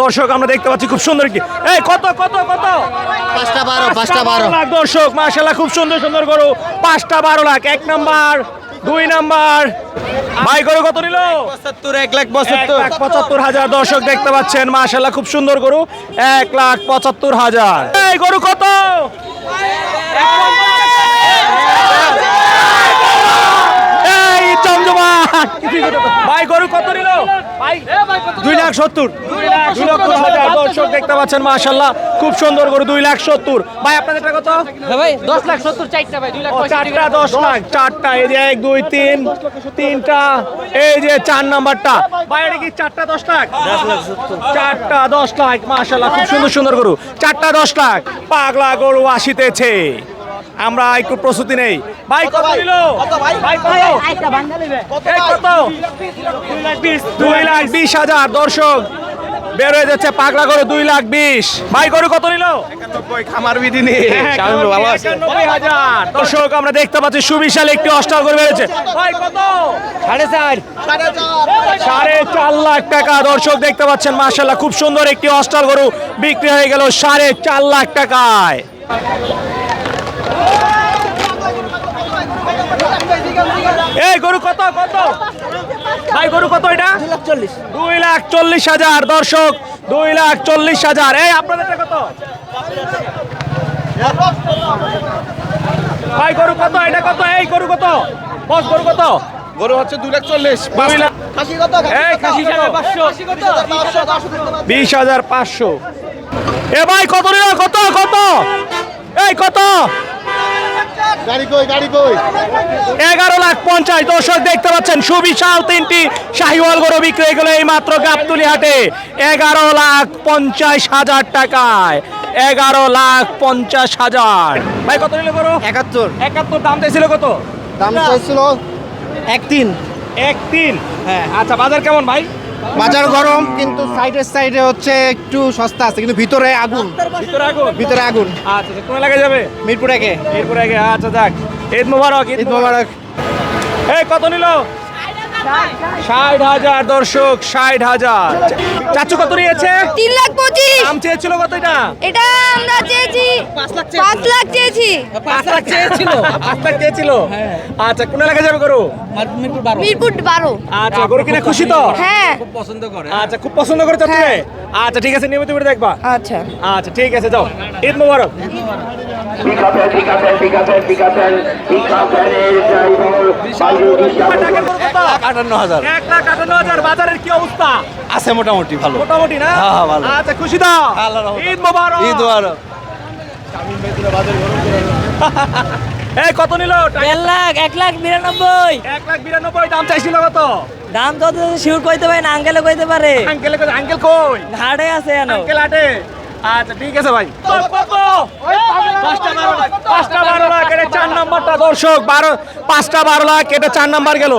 দর্শক আমরা দেখতে পাচ্ছি খুব সুন্দর কি এই কত কত কত? পাঁচটা বারো পাঁচটা বারো। লাখ দর্শক মাসাল্লাহ খুব সুন্দর সুন্দর গরু। পাঁচটা বারো লাখ এক নাম্বার দুই নাম্বার। ভাই গরু কত নিল? পঁচাত্তর এক লাখ পঁচাত্তর। লাখ পঁচাত্তর হাজার দর্শক দেখতে পাচ্ছেন মাসাল্লাহ খুব সুন্দর গরু। এক লাখ পঁচাত্তর হাজার। এই গরু কত এই জমজমাট ভাই গরু কত নিল? ভাই দুই লাখ সত্তর। দুই লাখ হাজার দর্শক দেখতে পাচ্ছেন মাশাল্লাহ খুব সুন্দর গরু দুই লাখ সত্তর। ভাই কত? হ্যাঁ ভাই দশ লাখ সত্তর চারটা ভাই দুই লাখ চারটা দশ লাখ। চারটা এই যে এক দুই তিন তিনটা এই যে চার নাম্বারটা। কি চারটা দশ লাখ? চারটা দশ লাখ মাশাল্লাহ খুব সুন্দর সুন্দর গরু। চারটা দশ লাখ। পাগলা গরু আসিতেছে। আমরা একটু প্রস্তুতি নেই। ভাই কত দিল? ভাই? কত? দুই লাখ বিশ হাজার দর্শক। বের হয়ে যাচ্ছে পাগলা গরু দুই লাখ বিশ। ভাই গরু কত নিল? খামার বিধি হাজার। দর্শক আমরা দেখতে পাচ্ছি সুবিশাল একটি বেড়েছে ভাই কত? সাড়ে চার। সাড়ে চার। লাখ টাকা। দর্শক দেখতে পাচ্ছেন মার্শাল্লাহ খুব সুন্দর একটি অস্টার গরু বিক্রি হয়ে গেল সাড়ে চার লাখ টাকায়। এই গরু কত কত? ভাই গরু কত এটা? দুই লাখ চল্লিশ হাজার দর্শক দুই লাখ চল্লিশ হাজার। এই আপনাদেরটা কত? ভাই গরু কত? এটা কত? এই গরু কত? বস গরু কত? গরু হচ্ছে দুই লাখ চল্লিশ বিশ হাজার পাঁচশো। এ ভাই কত নিল কত কত? এই কত? এগারো লাখ পঞ্চাশ দর্শক দেখতে পাচ্ছেন সুবিশাল তিনটি শাহিওয়াল গরু বিক্রি হয়ে গেল এই মাত্র গাবতুলি হাটে এগারো লাখ পঞ্চাশ হাজার টাকায় এগারো লাখ পঞ্চাশ হাজার। ভাই কত নিল গরু? একাত্তর। একাত্তর দাম চাইছিল কত? দাম চাইছিল এক তিন। এক তিন? হ্যাঁ। আচ্ছা বাজার কেমন ভাই? বাজার গরম কিন্তু সাইডের সাইডে হচ্ছে একটু সস্তা আছে কিন্তু ভিতরে আগুন। ভিতরে আগুন? ভিতরে আগুন। আচ্ছা আচ্ছা, কোন এলাকায় যাবে? মিরপুর একে। আগে আচ্ছা যাক। ঈদ মোবারক ঈদ মোবারক। এই কত নিল? ষাট হাজার দর্শক ষাট হাজার। চাচু কত নিয়েছে? তিন লাখ পঁচিশ। দাম চেয়েছিল কত এটা এটা আমরা চেয়েছি পাঁচ লাখ পাঁচ লাখ চেয়েছিল। পাঁচ লাখ চেয়েছিল? আচ্ছা কোন এলাকায় যাবে গরু? মিরপুর বারো। আচ্ছা গরু কিনে খুশি তো? হ্যাঁ। আচ্ছা খুব পছন্দ করে চাচ্ছি আচ্ছা ঠিক আছে নিয়মিত করে দেখবা। আচ্ছা। আচ্ছা ঠিক আছে যাও। ঈদ মোবারক। ঠিক আছে ঠিক আছে ঠিক আছে ঠিক আছে ঠিক আছে আটান্ন হাজার। এক লাখ আটান্ন হাজার বাজারের কি অবস্থা? আছে মোটামুটি ভালো। মোটামুটি না? হ্যাঁ, হ্যাঁ, ভালো। আচ্ছা খুশি রহমতে। ঈদ মোবারক। ঈদ মোবারক। এই কত নিল? দেড় লাখ এক লাখ বিরানব্বই। এক লাখ বিরানব্বই দাম চাইছিল কত? দাম কত শিউর কইতে পারে না আঙ্কেলে কইতে পারে। আঙ্কেল আঙ্কেল কই? ঘাড়ে আছে এনো। আঙ্কেল আটে আচ্ছা ঠিক আছে ভাই। পাঁচটা বারো লাখ পাঁচটা বারো লাখ এটা চার নাম্বারটা। দর্শক বারো পাঁচটা বারো লাখ এটা চার নাম্বার গেল।